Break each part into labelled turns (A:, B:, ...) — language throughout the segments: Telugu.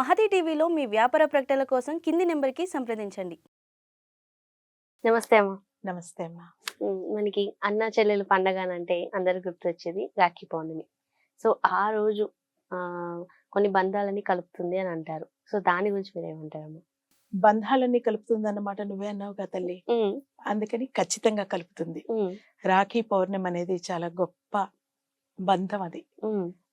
A: మహతి టీవీలో మీ వ్యాపార ప్రకటనల కోసం కింది నెంబర్కి సంప్రదించండి.
B: నమస్తే అమ్మ.
C: నమస్తే అమ్మా.
B: మనకి అన్న చెల్లెలు పండగ అని అంటే అందరు గుర్తొచ్చేది రాఖీ పౌర్ణమి. సో ఆ రోజు ఆ కొన్ని బంధాలని కలుపుతుంది అని అంటారు. సో దాని గురించి మీరు ఏమంటారమ్మా
C: బంధాలన్నీ కలుపుతుంది అన్నమాట నువ్వే అన్నావు కదా తల్లి. అందుకని ఖచ్చితంగా కలుపుతుంది. రాఖీ పౌర్ణమి అనేది చాలా గొప్ప బంధం అది.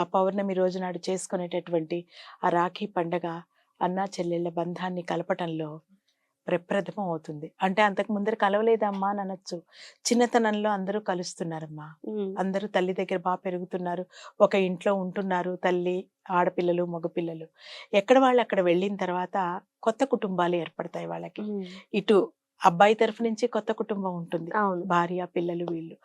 C: ఆ పౌర్ణమి రోజు నాడు చేసుకునేటటువంటి ఆ రాఖీ పండగ అన్నా చెల్లెళ్ళ బంధాన్ని కలపటంలో ప్రప్రథమం అవుతుంది. అంటే అంతకు ముందర కలవలేదమ్మా అని అనొచ్చు. చిన్నతనంలో అందరూ కలుస్తున్నారమ్మా. అందరూ తల్లి దగ్గర బాగా పెరుగుతున్నారు. ఒక ఇంట్లో ఉంటున్నారు తల్లి ఆడపిల్లలు మగపిల్లలు. ఎక్కడ వాళ్ళు అక్కడ వెళ్ళిన తర్వాత కొత్త కుటుంబాలు ఏర్పడతాయి వాళ్ళకి. ఇటు అబ్బాయి తరఫు నుంచి కొత్త కుటుంబం ఉంటుంది. భార్య పిల్లలు వీళ్ళు.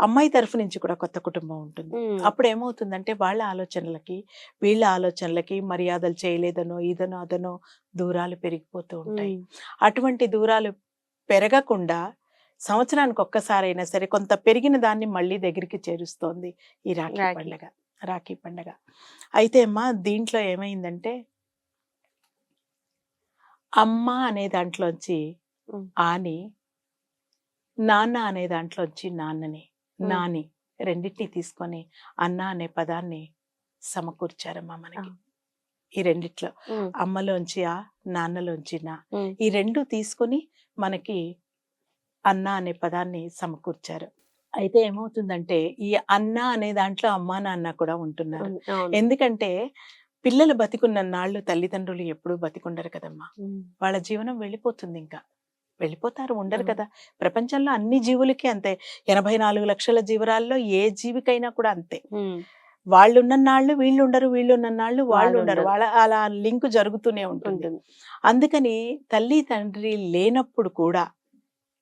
C: అమ్మాయి తరఫు నుంచి కూడా కొత్త కుటుంబం ఉంటుంది అప్పుడు ఏమవుతుందంటే వాళ్ళ ఆలోచనలకి వీళ్ళ ఆలోచనలకి మర్యాదలు చేయలేదనో ఇదనో అదనో దూరాలు పెరిగిపోతూ ఉంటాయి అటువంటి దూరాలు పెరగకుండా సంవత్సరానికి ఒక్కసారైనా సరే కొంత పెరిగిన దాన్ని మళ్ళీ దగ్గరికి చేరుస్తోంది ఈ రాఖీ. పండగ రాఖీ పండగ అయితే అమ్మా దీంట్లో ఏమైందంటే అమ్మ అనే దాంట్లోంచి. ఆని నాన్న అనే దాంట్లోంచి నాన్నని. నాని రెండింటిని తీసుకొని అన్న అనే పదాన్ని సమకూర్చారమ్మా మనకి. ఈ రెండిట్లో అమ్మలోంచి ఆ నాన్నలోంచి నా. ఈ రెండు తీసుకొని మనకి అన్న అనే పదాన్ని సమకూర్చారు. అయితే ఏమవుతుందంటే ఈ అన్న అనే దాంట్లో అమ్మా నాన్న కూడా ఉంటున్నారు. ఎందుకంటే పిల్లలు బతికున్న నాళ్ళు తల్లిదండ్రులు ఎప్పుడూ బతికుండరు కదమ్మా. వాళ్ళ జీవనం వెళ్ళిపోతుంది ఇంకా. వెళ్ళిపోతారు ఉండరు. కదా. ప్రపంచంలో అన్ని జీవులకి అంతే. ఎనభై నాలుగు లక్షల జీవరాల్లో ఏ జీవికైనా కూడా అంతే. వాళ్ళు ఉన్న నాళ్ళు వీళ్ళు ఉండరు వీళ్ళు ఉన్న నాళ్ళు వాళ్ళు ఉండరు. వాళ్ళ అలా లింక్ జరుగుతూనే ఉంటుంది. అందుకని తల్లి తండ్రి లేనప్పుడు కూడా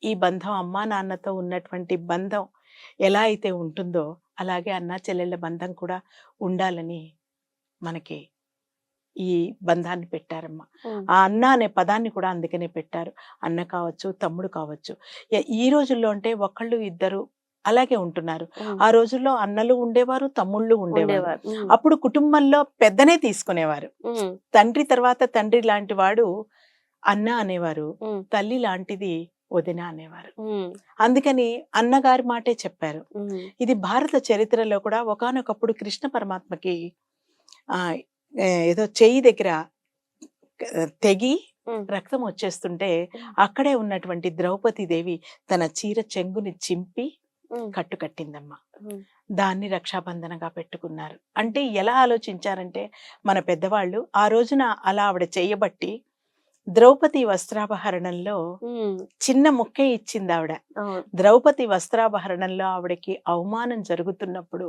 C: ఈ బంధం అమ్మా నాన్నతో ఉన్నటువంటి బంధం ఎలా అయితే ఉంటుందో అలాగే అన్నా చెల్లెళ్ళ బంధం కూడా ఉండాలని మనకి ఈ బంధాన్ని పెట్టారమ్మా. ఆ. అన్న అనే పదాన్ని కూడా అందుకనే పెట్టారు. అన్న కావచ్చు తమ్ముడు కావచ్చు. ఈ రోజుల్లో అంటే ఒకళ్ళు ఇద్దరు అలాగే ఉంటున్నారు. ఆ. రోజుల్లో అన్నలు ఉండేవారు తమ్ముళ్ళు ఉండేవారు. అప్పుడు కుటుంబంలో పెద్దనే తీసుకునేవారు. తండ్రి తర్వాత తండ్రి లాంటి వాడు అన్న అనేవారు తల్లి లాంటిది వదిన అనేవారు. అందుకని అన్నగారి మాటే చెప్పారు. ఇది భారత చరిత్రలో కూడా ఒకానొకప్పుడు కృష్ణ పరమాత్మకి ఆ ఏదో చెయ్యి దగ్గర తెగి రక్తం వచ్చేస్తుంటే. అక్కడే ఉన్నటువంటి ద్రౌపది దేవి తన చీర చెంగుని చింపి కట్టు కట్టిందమ్మా. దాన్ని రక్షాబంధనగా పెట్టుకున్నారు. అంటే ఎలా ఆలోచించారంటే మన పెద్దవాళ్ళు ఆ రోజున అలా ఆవిడ చేయబట్టి ద్రౌపది వస్త్రాపహరణంలో చిన్న ముక్కే ఇచ్చింది ఆవిడ. ద్రౌపది వస్త్రాపహరణంలో ఆవిడకి అవమానం జరుగుతున్నప్పుడు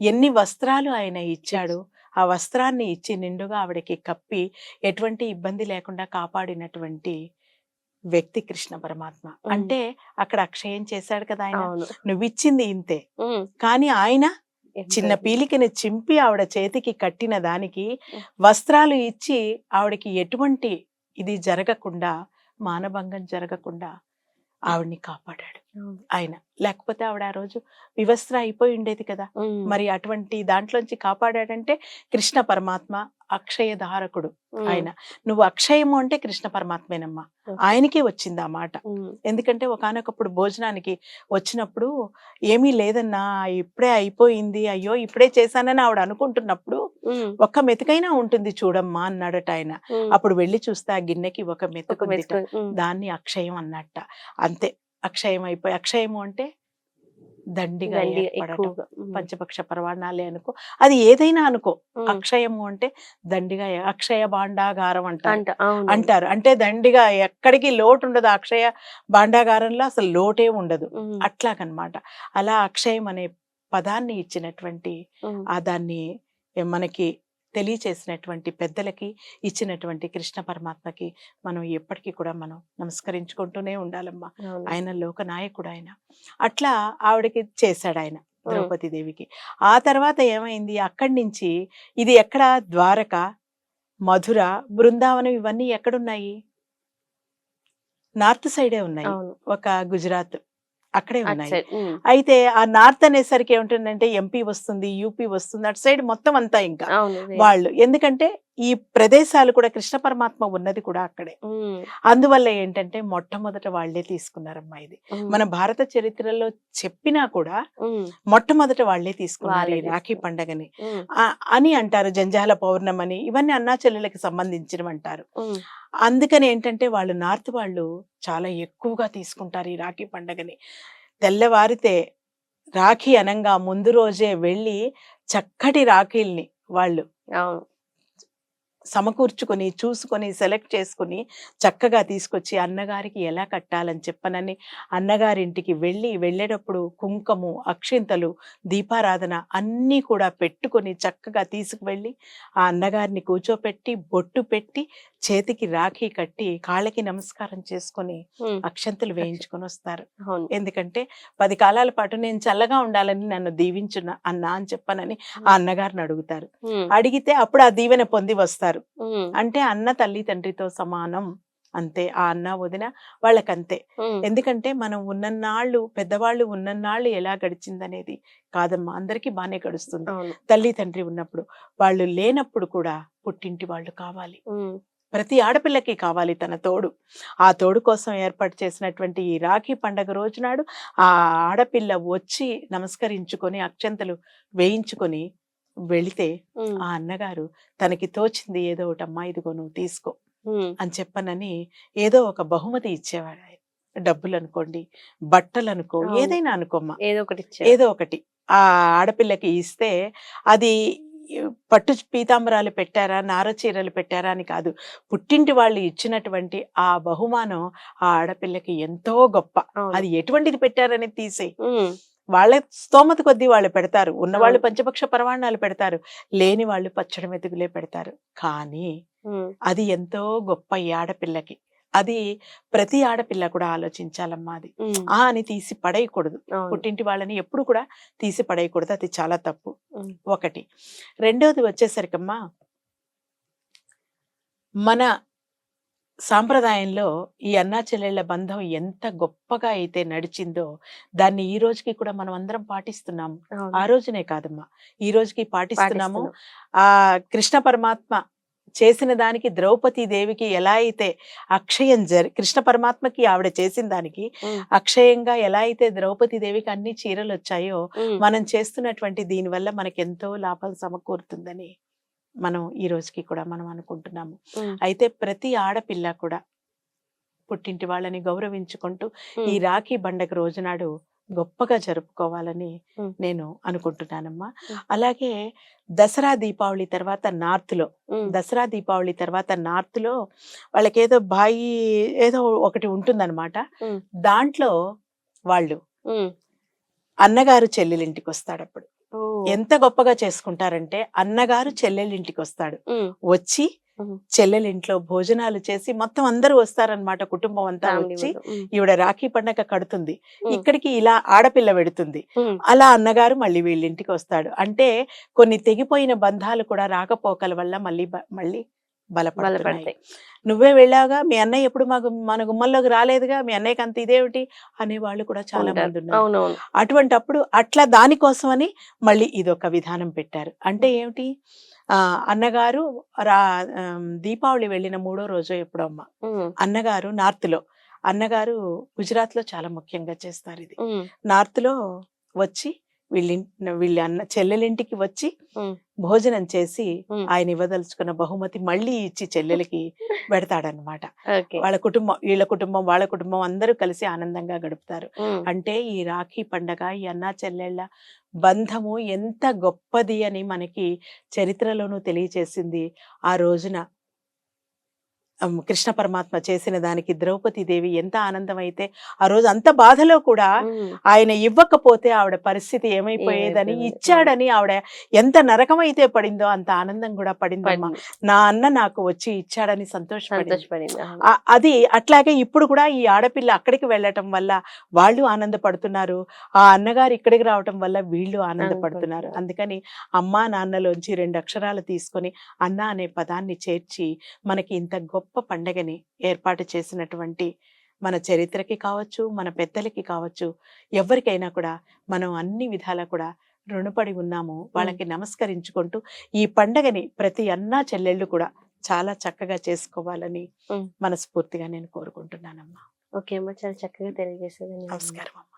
C: ఎన్ని వస్త్రాలు ఆయన ఇచ్చాడు ఆ వస్త్రాన్ని ఇచ్చి నిండుగా ఆవిడకి కప్పి ఎటువంటి ఇబ్బంది లేకుండా కాపాడినటువంటి వ్యక్తి కృష్ణ పరమాత్మ. అంటే అక్కడ అక్షయం చేశాడు కదా ఆయన
B: అవును
C: నువ్వు ఇచ్చింది ఇంతే కానీ ఆయన చిన్న? పీలికని చింపి ఆవిడ చేతికి కట్టిన దానికి. వస్త్రాలు ఇచ్చి ఆవిడకి ఎటువంటి ఇది జరగకుండా మానభంగం జరగకుండా ఆవిడ్ని కాపాడాడు. ఆయన లేకపోతే ఆవిడ ఆ రోజు వివస్త్ర అయిపోయి ఉండేది కదా! మరి అటువంటి దాంట్లోంచి కాపాడాడంటే కృష్ణ పరమాత్మ అక్షయ ధారకుడు ఆయన. నువ్వు అక్షయము అంటే కృష్ణ పరమాత్మేనమ్మా. ఆయనకే వచ్చింది ఆ మాట. ఎందుకంటే ఒకనొకప్పుడు భోజనానికి వచ్చినప్పుడు ఏమీ లేదన్నా ఇప్పుడే అయిపోయింది అయ్యో ఇప్పుడే చేశానని ఆవిడ అనుకుంటున్నప్పుడు ఒక్క మెతుకైనా ఉంటుంది చూడమ్మా అన్నాడట ఆయన. అప్పుడు వెళ్ళి చూస్తే ఆ గిన్నెకి ఒక మెతుకు దాన్ని అక్షయం అన్నట్ట. అంతే. అక్షయం అయిపోయి అక్షయము అంటే దండిగా పంచపక్ష పరవాణాలే అనుకో. అది ఏదైనా అనుకో అక్షయము అంటే దండిగా అక్షయ భాండాగారం అంటారు. అంటారు. అంటే దండిగా ఎక్కడికి లోటు ఉండదు. అక్షయ భాండాగారంలో అసలు లోటే ఉండదు. అట్లాగనమాట. అలా అక్షయం అనే పదాన్ని ఇచ్చినటువంటి ఆ దాన్ని మనకి తెలియచేసినటువంటి పెద్దలకి ఇచ్చినటువంటి కృష్ణ పరమాత్మకి మనం ఎప్పటికీ కూడా మనం నమస్కరించుకుంటూనే ఉండాలమ్మా. ఆయన లోకనాయకుడు ఆయన. అట్లా ఆవిడకి చేశాడు ఆయన ద్రౌపది దేవికి. ఆ తర్వాత ఏమైంది? అక్కడి నుంచి ఇది ఎక్కడ? ద్వారక? మధుర? బృందావనం ఇవన్నీ ఎక్కడున్నాయి? నార్త్ సైడే ఉన్నాయి. ఒక గుజరాత్. అక్కడే ఉన్నాయి. అయితే ఆ నార్త్ అనేసరికి ఏముంటుందంటే ఎంపీ వస్తుంది యూపీ వస్తుంది అటు సైడ్ మొత్తం అంతా ఇంకా. వాళ్ళు. ఎందుకంటే ఈ ప్రదేశాలు కూడా కృష్ణ పరమాత్మ ఉన్నది కూడా అక్కడే. అందువల్ల ఏంటంటే మొట్టమొదట వాళ్ళే తీసుకున్నారమ్మా ఇది. మన భారత చరిత్రలో చెప్పినా కూడా మొట్టమొదట వాళ్ళే తీసుకున్నారు రాఖీ. పండగని. అని అంటారు జంజాల పౌర్ణమని. ఇవన్నీ అన్నా చెల్లెలకి సంబంధించినవి అంటారు. అందుకని ఏంటంటే వాళ్ళు నార్త్ వాళ్ళు చాలా ఎక్కువగా తీసుకుంటారు ఈ రాఖీ పండగని. తెల్లవారితే రాఖీ అనంగా ముందు రోజే వెళ్ళి చక్కటి రాఖీల్ని వాళ్ళు సమకూర్చుకొని చూసుకొని సెలెక్ట్ చేసుకుని చక్కగా తీసుకొచ్చి అన్నగారికి ఎలా కట్టాలని చెప్పనని అన్నగారింటికి వెళ్ళి వెళ్ళేటప్పుడు కుంకము అక్షింతలు దీపారాధన అన్నీ కూడా పెట్టుకొని చక్కగా తీసుకువెళ్ళి ఆ అన్నగారిని కూర్చోపెట్టి బొట్టు పెట్టి చేతికి రాఖీ కట్టి కాళ్ళకి నమస్కారం చేసుకొని అక్షంతలు వేయించుకొని వస్తారు. ఎందుకంటే పది కాలాల పాటు నేను చల్లగా ఉండాలని నన్ను దీవించున్న అన్న అని చెప్పనని ఆ అన్నగారిని అడుగుతారు. అడిగితే అప్పుడు ఆ దీవెన పొంది వస్తారు. అంటే అన్న తల్లి తండ్రితో సమానం అంతే ఆ అన్న వదిన వాళ్ళకంతే. ఎందుకంటే మనం ఉన్నన్నాళ్ళు పెద్దవాళ్ళు ఉన్నన్నాళ్ళు ఎలా గడిచిందనేది కాదమ్మా అందరికీ బాగానే గడుస్తుంది. తల్లి తండ్రి ఉన్నప్పుడు వాళ్ళు లేనప్పుడు కూడా పుట్టింటి వాళ్ళు కావాలి. ప్రతి ఆడపిల్లకి కావాలి తన తోడు. ఆ తోడు కోసం ఏర్పాటు చేసినటువంటి ఈ రాఖీ పండగ రోజునాడు ఆ ఆడపిల్ల వచ్చి నమస్కరించుకొని అక్షంతలు వేయించుకొని వెళితే ఆ అన్నగారు తనకి తోచింది ఏదో ఒకటి అమ్మా ఇదిగో నువ్వు తీసుకో అని చెప్పనని ఏదో ఒక బహుమతి ఇచ్చేవాడు ఆయన. డబ్బులు అనుకోండి బట్టలు అనుకో. ఏదైనా అనుకోమ్మా.
B: ఏదో ఒకటి
C: ఏదో ఒకటి. ఆ ఆడపిల్లకి ఇస్తే అది పట్టు పీతాంబరాలు పెట్టారా నార చీరలు పెట్టారా అని కాదు. పుట్టింటి వాళ్ళు ఇచ్చినటువంటి ఆ బహుమానం ఆ ఆడపిల్లకి ఎంతో గొప్ప. అది ఎటువంటిది పెట్టారని తీసే వాళ్ళ స్తోమత కొద్దీ వాళ్ళు పెడతారు. ఉన్నవాళ్ళు. పంచపక్ష పరమాణాలు పెడతారు. లేని వాళ్ళు పచ్చడి మెతుకులే పెడతారు. కానీ అది ఎంతో గొప్ప ఈ ఆడపిల్లకి. అది ప్రతి ఆడపిల్ల కూడా ఆలోచించాలమ్మా అది. ఆ అని తీసి పడేయకూడదు. పుట్టింటి వాళ్ళని ఎప్పుడు కూడా తీసి పడేయకూడదు. అది చాలా తప్పు. ఒకటి. రెండోది వచ్చేసరికమ్మా మన సాంప్రదాయంలో ఈ అన్నా చెల్లెళ్ళ బంధం ఎంత గొప్పగా అయితే నడిచిందో దాన్ని ఈ రోజుకి కూడా మనం అందరం పాటిస్తున్నాము. ఆ రోజునే కాదమ్మా. ఈ రోజుకి పాటిస్తున్నాము.
B: పాటిస్తున్నాం.
C: ఆ కృష్ణ పరమాత్మ చేసిన దానికి ద్రౌపది దేవికి ఎలా అయితే అక్షయం జరి కృష్ణ పరమాత్మకి ఆవిడ చేసిన దానికి అక్షయంగా ఎలా అయితే ద్రౌపది దేవికి అన్ని చీరలు వచ్చాయో మనం చేస్తున్నటువంటి దీని వల్ల మనకి ఎంతో లాభం సమకూరుతుందని మనం ఈ రోజుకి కూడా మనం అనుకుంటున్నాము. అయితే ప్రతి ఆడపిల్ల కూడా పుట్టింటి వాళ్ళని గౌరవించుకుంటూ ఈ రాఖీ పండగ రోజునాడు గొప్పగా జరుపుకోవాలని. నేను అనుకుంటున్నానమ్మా. అలాగే దసరా దీపావళి తర్వాత
B: నార్త్లో
C: దసరా దీపావళి తర్వాత నార్త్లో వాళ్ళకి ఏదో బాయి ఏదో ఒకటి ఉంటుందన్నమాట. దాంట్లో వాళ్ళు అన్నగారు చెల్లెలింటికి వస్తాడు అప్పుడు ఎంత గొప్పగా చేసుకుంటారంటే అన్నగారు చెల్లెలింటికి వస్తాడు వచ్చి
B: ఉమ్.
C: చెల్లెలింట్లో భోజనాలు చేసి మొత్తం అందరూ వస్తారనమాట కుటుంబం అంతా వచ్చి ఈవిడ రాఖీ పండగ కడుతుంది. ఇక్కడికి ఇలా ఆడపిల్ల పెడుతుంది. అలా అన్నగారు మళ్ళీ వీళ్ళింటికి వస్తాడు. అంటే కొన్ని తెగిపోయిన బంధాలు కూడా రాకపోకల వల్ల మళ్ళీ మళ్ళీ
B: బలపడతాయి.
C: నువ్వే వెళ్ళావుగా? మీ అన్నయ్య ఎప్పుడు మాకు మన గుమ్మల్లోకి రాలేదుగా? మీ అన్నయ్యకి అంత ఇదేమిటి? అనే వాళ్ళు కూడా చాలా. మంది ఉన్నారు. అటువంటి అప్పుడు అట్లా దానికోసమని మళ్ళీ ఇదొక విధానం పెట్టారు. అంటే ఏమిటి? అన్నగారు రా దీపావళి వెళ్ళిన మూడో రోజు ఎప్పుడో అమ్మ అన్నగారు నార్త్లో అన్నగారు గుజరాత్లో చాలా ముఖ్యంగా చేస్తారు ఇది నార్త్లో వచ్చి వీళ్ళ వీళ్ళ అన్న చెల్లెలింటికి వచ్చి భోజనం చేసి. ఆయన ఇవ్వదలుచుకున్న బహుమతి మళ్ళీ ఇచ్చి చెల్లెలకి పెడతాడనమాట వాళ్ళ కుటుంబం వీళ్ళ కుటుంబం వాళ్ళ కుటుంబం అందరూ కలిసి ఆనందంగా గడుపుతారు. అంటే ఈ రాఖీ పండగ ఈ అన్నా చెల్లెళ్ళ బంధము ఎంత గొప్పది అని మనకి చరిత్రలోనూ తెలియచేసింది ఆ రోజున. కృష్ణ పరమాత్మ చేసిన దానికి ద్రౌపది దేవి ఎంత ఆనందం అయితే ఆ రోజు అంత బాధలో కూడా ఆయన ఇవ్వకపోతే ఆవిడ పరిస్థితి ఏమైపోయేదని
B: ఏమైపోయేది.
C: ఇచ్చాడని ఆవిడ ఎంత నరకమైతే పడిందో అంత ఆనందం కూడా పడిందమ్మా.
B: పడింది.
C: నా అన్న నాకు వచ్చి ఇచ్చాడని సంతోషపడింది. అది అట్లాగే ఇప్పుడు కూడా ఈ ఆడపిల్ల అక్కడికి వెళ్ళటం వల్ల వాళ్ళు ఆనందపడుతున్నారు. ఆ అన్నగారు ఇక్కడికి రావటం వల్ల వీళ్ళు ఆనందపడుతున్నారు.
B: ఆనందపడుతున్నారు.
C: అందుకని అమ్మా నాన్నలోంచి రెండు అక్షరాలు తీసుకొని అన్న అనే పదాన్ని చేర్చి మనకి ఇంత గొప్ప పండగని ఏర్పాటు చేసినటువంటి మన చరిత్రకి కావచ్చు మన పెద్దలకి కావచ్చు ఎవరికైనా కూడా మనం అన్ని విధాలా కూడా రుణపడి ఉన్నామో. వాళ్ళకి నమస్కరించుకుంటూ ఈ పండగని ప్రతి అన్నా చెల్లెళ్ళు కూడా చాలా చక్కగా చేసుకోవాలని. మనస్ఫూర్తిగా నేను కోరుకుంటున్నానమ్మా.
B: ఓకే అమ్మ చాలా చక్కగా తెలియజేసేది
C: నమస్కారం అమ్మా